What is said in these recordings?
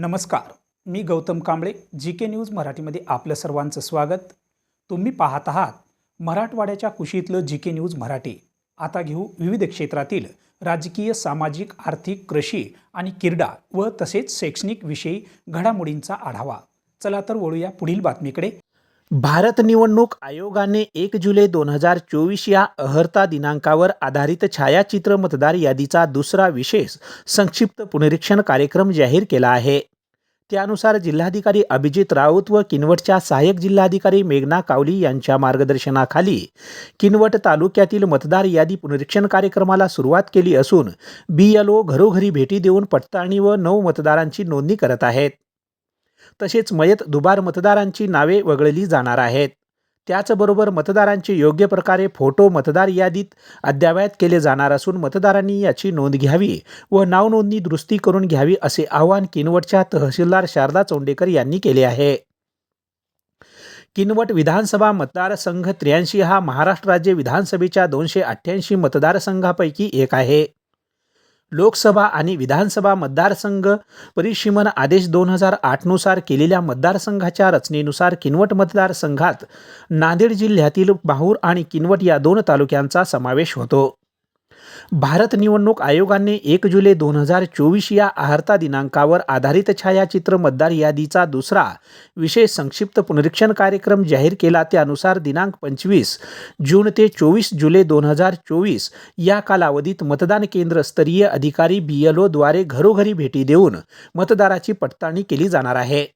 नमस्कार. मी Gautam Kamble G K news मराठीमध्ये आपलं सर्वांचं स्वागत. तुम्ही पाहत आहात मराठवाड्याच्या कुशीतलं जी के न्यूज मराठी. आता घेऊ विविध क्षेत्रातील राजकीय सामाजिक आर्थिक कृषी आणि क्रीडा व तसेच शैक्षणिक विषयी घडामोडींचा आढावा. चला तर वळूया पुढील बातमीकडे. भारत निवडणूक आयोगाने एक जुलै दोन हजार चोवीस या अहर्ता दिनांकावर आधारित छायाचित्र मतदार यादीचा दुसरा विशेष संक्षिप्त पुनरीक्षण कार्यक्रम जाहीर केला आहे. त्यानुसार जिल्हाधिकारी अभिजित राऊत व किनवटच्या सहाय्यक जिल्हाधिकारी मेघना कावली यांच्या मार्गदर्शनाखाली किनवट तालुक्यातील मतदार यादी पुनरीक्षण कार्यक्रमाला सुरुवात केली असून बी एल ओ घरोघरी भेटी देऊन पडताळणी व नऊ मतदारांची नोंदणी करत आहेत. तसेच मयत दुबार मतदारांची नावे वगळली जाणार आहेत. त्याचबरोबर मतदारांचे योग्य प्रकारे फोटो मतदार यादीत अद्ययावत केले जाणार असून मतदारांनी याची नोंद घ्यावी व नावनोंदणी दुरुस्ती करून घ्यावी असे आवाहन किनवटच्या तहसीलदार शारदा चोंडेकर यांनी केले आहे. किनवट विधानसभा मतदारसंघ त्र्याऐंशी हा महाराष्ट्र राज्य विधानसभेच्या दोनशे अठ्ठ्याऐंशी मतदारसंघापैकी एक आहे. लोकसभा आणि विधानसभा मतदारसंघ परिशिमन आदेश दोन हजार आठनुसार केलेल्या मतदारसंघाच्या रचनेनुसार किनवट मतदारसंघात नांदेड जिल्ह्यातील माहूर आणि किनवट या दोन तालुक्यांचा समावेश होतो. भारत निवडणूक आयोगाने एक जुलै दोन हजार चोवीस या आहारता दिनांकावर आधारित छायाचित्र मतदार यादीचा दुसरा विशेष संक्षिप्त पुनरीक्षण कार्यक्रम जाहीर केला. त्यानुसार दिनांक पंचवीस जून ते चोवीस जुलै दोन हजार चोवीस या कालावधीत मतदान केंद्रस्तरीय अधिकारी बी एल ओद्वारे घरोघरी भेटी देऊन मतदाराची पडताळणी केली जाणार आहे.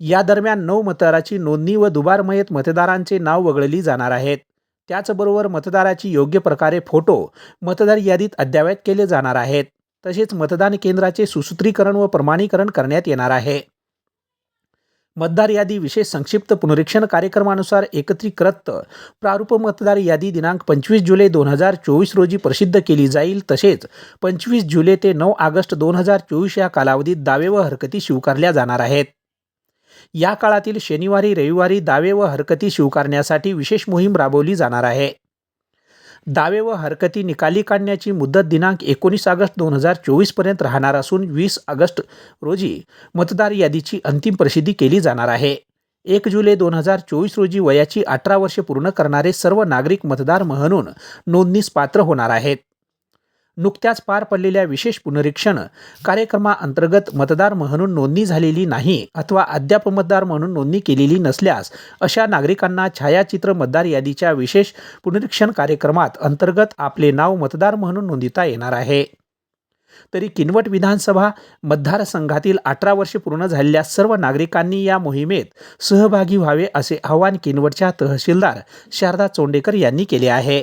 या दरम्यान नऊ मतदाराची नोंदणी व दुबारमयत मतदारांचे नाव वगळली जाणार आहेत. त्याचबरोबर मतदाराची योग्य प्रकारे फोटो मतदार यादीत अद्ययावत केले जाणार आहेत. तसेच मतदान केंद्राचे सुसूत्रीकरण व प्रमाणीकरण करण्यात येणार आहे. मतदार यादी विशेष संक्षिप्त पुनरीक्षण कार्यक्रमानुसार एकत्रीकृत. प्रारूप मतदार यादी दिनांक पंचवीस जुलै दोन हजार चोवीस रोजी प्रसिद्ध केली जाईल. तसेच पंचवीस जुलै ते नऊ ऑगस्ट दोन हजार चोवीस या कालावधीत दावे व हरकती स्वीकारल्या जाणार आहेत. या काळातील शनिवारी रविवारी दावे व हरकती स्वीकारण्यासाठी विशेष मोहीम राबवली जाणार आहे. दावे व हरकती निकाली काढण्याची मुदत दिनांक एकोणीस ऑगस्ट दोन हजार चोवीसपर्यंत राहणार असून वीस ऑगस्ट रोजी मतदार यादीची अंतिम प्रसिद्धी केली जाणार आहे. एक जुलै दोन हजार चोवीस रोजी वयाची अठरा वर्षे पूर्ण करणारे सर्व नागरिक मतदार म्हणून नोंदणीस पात्र होणार आहेत. नुकत्याच पार पडलेल्या विशेष पुनरीक्षण कार्यक्रमाअंतर्गत मतदार म्हणून नोंदणी झालेली नाही अथवा अद्याप मतदार म्हणून नोंदणी केलेली नसल्यास अशा नागरिकांना छायाचित्र मतदार यादीच्या विशेष पुनरीक्षण कार्यक्रमात अंतर्गत आपले नाव मतदार म्हणून नोंदविता येणार आहे. तरी किनवट विधानसभा मतदारसंघातील अठरा वर्षे पूर्ण झालेल्या सर्व नागरिकांनी या मोहिमेत सहभागी व्हावे असे आवाहन किनवटच्या तहसीलदार शारदा चोंडेकर यांनी केले आहे.